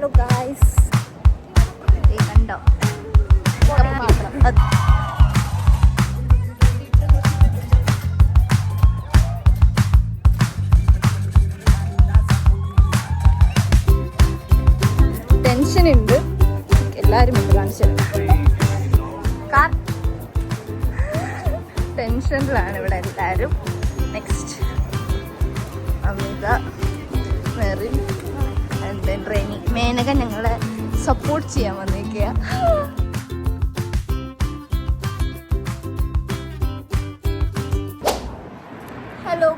Hello guys കണ്ടോ? Tension ഉണ്ട്. എല്ലാരും ഇത് കാണിച്ചത് ടെൻഷനിലാണ് ഇവിടെ എല്ലാരും. നെക്സ്റ്റ് റെനി മേനക ഞങ്ങളെ സപ്പോർട്ട് ചെയ്യാൻ വന്നിരിക്കുക ഹലോ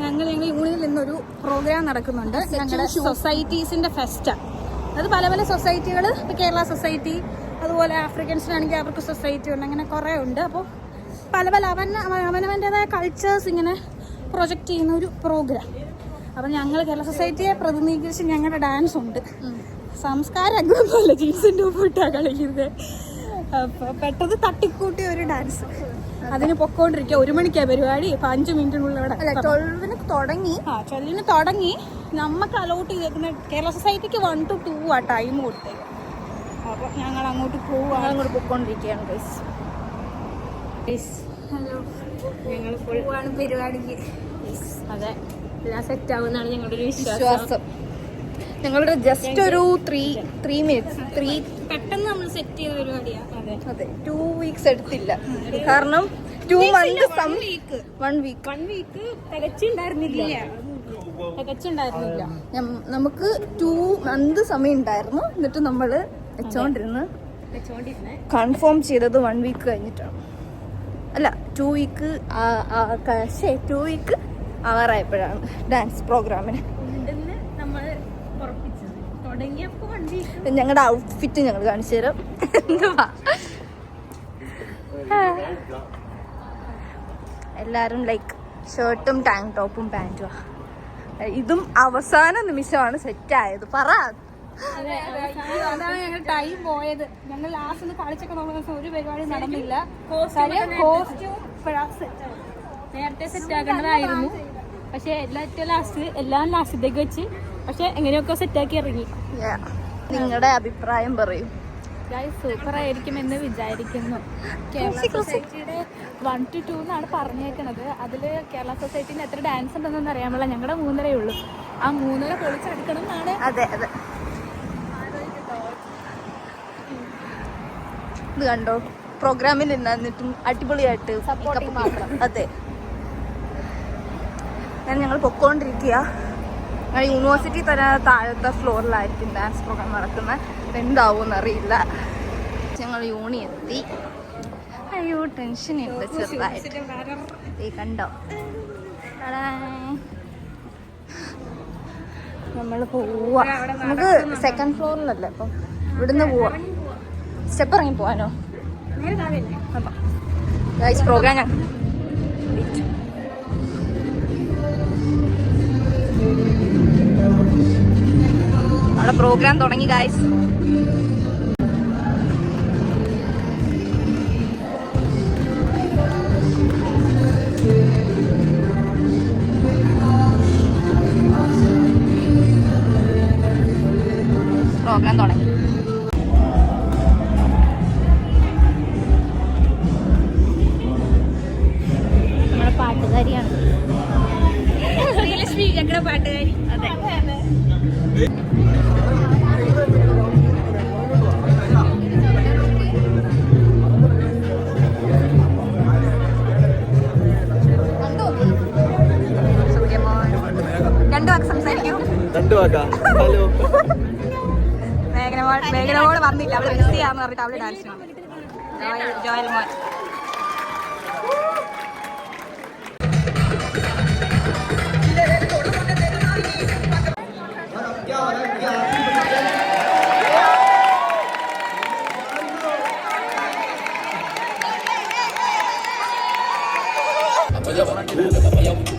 ഞങ്ങൾ ഞങ്ങൾ യൂണിയനിൽ ഇന്നൊരു പ്രോഗ്രാം നടക്കുന്നുണ്ട്. ഞങ്ങളുടെ സൊസൈറ്റീസിന്റെ ഫെസ്റ്റ് അത് പല പല സൊസൈറ്റികൾ ഇപ്പോൾ കേരള സൊസൈറ്റി അതുപോലെ ആഫ്രിക്കൻസിനാണെങ്കിൽ അവർക്ക് സൊസൈറ്റി ഉണ്ട് അങ്ങനെ കുറേ ഉണ്ട്. അപ്പോൾ പല പല അവൻ അവനവന്റെതായ കൾച്ചേഴ്സ് ഇങ്ങനെ പ്രൊജക്റ്റ് ചെയ്യുന്ന ഒരു പ്രോഗ്രാം അപ്പം ഞങ്ങൾ കേരള സൊസൈറ്റിയെ പ്രതിനിധീകരിച്ച് ഞങ്ങളുടെ ഡാൻസ് ഉണ്ട്. സംസ്കാരം അങ്ങനൊന്നുമല്ല ജീൻസിന്റെ ഒപ്പിട്ടാണ് കളിക്കുന്നത്. അപ്പോൾ പെട്ടെന്ന് തട്ടിക്കൂട്ടിയ ഒരു ഡാൻസ് അതിന് പൊക്കോണ്ടിരിക്കുക ഒരു മണിക്കാ പരിപാടി. ഇപ്പൊ അഞ്ചു മിനിറ്റിനുള്ളിൽ അല്ല ട്വൽവിന് തുടങ്ങി. ആ ചൊല്ലിന് തുടങ്ങി. നമുക്ക് അലോട്ട് ചെയ്തേക്കുന്ന കേരള സൊസൈറ്റിക്ക് വൺ ടു ടു ആ ടൈം കൊടുത്തത് അപ്പോൾ ഞങ്ങൾ അങ്ങോട്ട് പോവുകയാണ് അങ്ങോട്ട് പൊക്കോണ്ടിരിക്കുകയാണ് ഗൈസ് ഹലോ ഞങ്ങൾ പോവാണ് പരിപാടിക്ക്. അതെ. എല്ലാം സെറ്റ് ആവുമെന്നാണ് ഞങ്ങളുടെ ഒരു വിശ്വാസം. ഞങ്ങളുടെ ജസ്റ്റ് ഒരു ത്രീ ത്രീ മിനിറ്റ്സ് ത്രീ പെട്ടെന്ന് നമ്മൾ സെറ്റ് ചെയ്ത പരിപാടിയാണ് അതെ അതെ. ടു വീക്സ് എടുത്തില്ല. കാരണം two month week one week one week തികച്ചുണ്ടായിരുന്നില്ല. തികച്ചുണ്ടായിരുന്നില്ല. നമുക്ക് ടു മന്ത് സമയം ഉണ്ടായിരുന്നു എന്നിട്ട് നമ്മൾ വെച്ചോണ്ടിരുന്നേ കൺഫേം ചെയ്തത് വൺ വീക്ക് കഴിഞ്ഞിട്ടാണ്. അല്ല ടു വീക്ക് ശേ ടു വീക്ക് ആവാറായപ്പോഴാണ് ഡാൻസ് പ്രോഗ്രാമിന്. ഞങ്ങളുടെ ഔട്ട്ഫിറ്റ് ഞങ്ങൾ കാണിച്ചു തരാം. എന്തുവാ എല്ലാരും ലൈക്ക് ഷർട്ടും ടാങ്ക് ടോപ്പും പാന്റും ഇതും അവസാന നിമിഷമാണ് സെറ്റ് ആയത്. പറ. അതെ, അതാണ് ഞങ്ങൾ ടൈം പോയത്. ഞങ്ങൾ ലാസ്റ്റ് ഒന്ന് കളിച്ചൊക്കെ നോക്കുന്ന ഒരു പരിപാടി നടന്നില്ല. കോസ്റ്റ്യൂം നേരത്തെ സെറ്റ് ആക്കേണ്ടതായിരുന്നു. പക്ഷെ എല്ലാറ്റും ലാസ്റ്റ് എല്ലാം ലാസ്റ്റത്തേക്ക് വെച്ച് പക്ഷെ എങ്ങനെയൊക്കെ സെറ്റാക്കി ഇറങ്ങി. നിങ്ങളുടെ അഭിപ്രായം പറയും. സൂപ്പർ ആയിരിക്കും എന്ന് വിചാരിക്കുന്നു. കേരള സൊസൈറ്റിയുടെ വൺ ടു ടു എന്നാണ് പറഞ്ഞേക്കണത്. അതിൽ കേരള സൊസൈറ്റിന് എത്ര ഡാൻസ് ഉണ്ടെന്നൊന്നും അറിയാൻ പാടില്ല ഞങ്ങളുടെ മൂന്നരയേ ഉള്ളൂ. ആ മൂന്നര പൊളിച്ചെടുക്കണം എന്നാണ് അതെ അതെ. ഇത് കണ്ടോ? പ്രോഗ്രാമിൽ നിന്നിട്ടും അടിപൊളിയായിട്ട് ഇട്ട്. അതെ. ഞാൻ ഞങ്ങൾ പൊക്കോണ്ടിരിക്കുക ഞങ്ങൾ യൂണിവേഴ്സിറ്റി തന്നെ താഴത്തെ ഫ്ലോറിലായിരിക്കും ഡാൻസ് പ്രോഗ്രാം നടക്കുന്നത് എന്താവും എന്നറിയില്ല ഞങ്ങൾ യൂണി എത്തി. അയ്യോ ടെൻഷൻ ഉണ്ട് ചെറുതായിട്ട്. ഈ കണ്ടോ? നമ്മൾ പോവാ. നമുക്ക് സെക്കൻഡ് ഫ്ലോറിലല്ലേ അപ്പം ഇവിടുന്ന് പോവാ. സ്റ്റെപ്പ് ഇറങ്ങി പോവാനോ? അപ്പം പ്രോഗ്രാം ഞാൻ നമ്മുടെ പ്രോഗ്രാം തുടങ്ങി ഗൈസ് രണ്ടു ഹലോ. മേഘനമോൾ വന്നില്ല. അവൾ ചെയ്യാന്ന് പറഞ്ഞിട്ട് അവൾ ഡാൻസ് ജോയൽ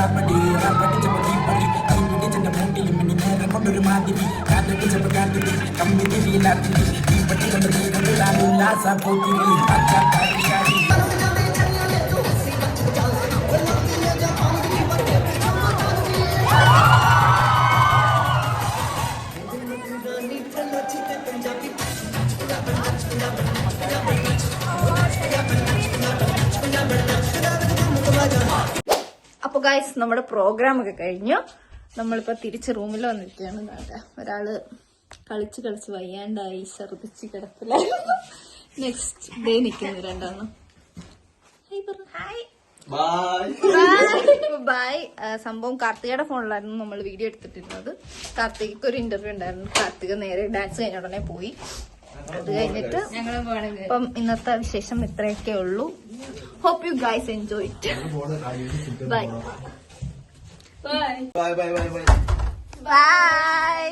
ராப்படி ராப்படி சப்படி படி. கைவிடி சின்ன மூட்டி மணி நேரம் கொண்டு ஒரு மாதிரி. காத்தடி சப்ப காத்தடி கம்பி திரி லாத்தி கொண்டு நீ கொண்டு லாலு லாசா போத்தி அக்கா അപ്പൊ ഗൈസ് നമ്മുടെ പ്രോഗ്രാം ഒക്കെ കഴിഞ്ഞു. നമ്മളിപ്പോ തിരിച്ച് റൂമിൽ വന്നിരിക്കുകയാണ്. നാട്ടെ ഒരാൾ കളിച്ച് കളിച്ച് വയ്യാണ്ടായി ഛർദിച്ച് കിടപ്പില്ല നെക്സ്റ്റ് ഡേ നിൽക്കുന്നു രണ്ടാണ് ബായ് ബൈ ബൈ സംഭവം കാർത്തികയുടെ ഫോണിലായിരുന്നു നമ്മൾ വീഡിയോ എടുത്തിട്ടിരുന്നത്. കാർത്തികക്ക് ഒരു ഇന്റർവ്യൂ ഉണ്ടായിരുന്നു. കാർത്തിക നേരെ ഡാൻസ് കഴിഞ്ഞ ഉടനെ പോയി. അത് കഴിഞ്ഞിട്ട് അപ്പം ഇന്നത്തെ വിശേഷം ഇത്രയൊക്കെ ഉള്ളൂ. Hope you guys enjoy it bye bye bye bye bye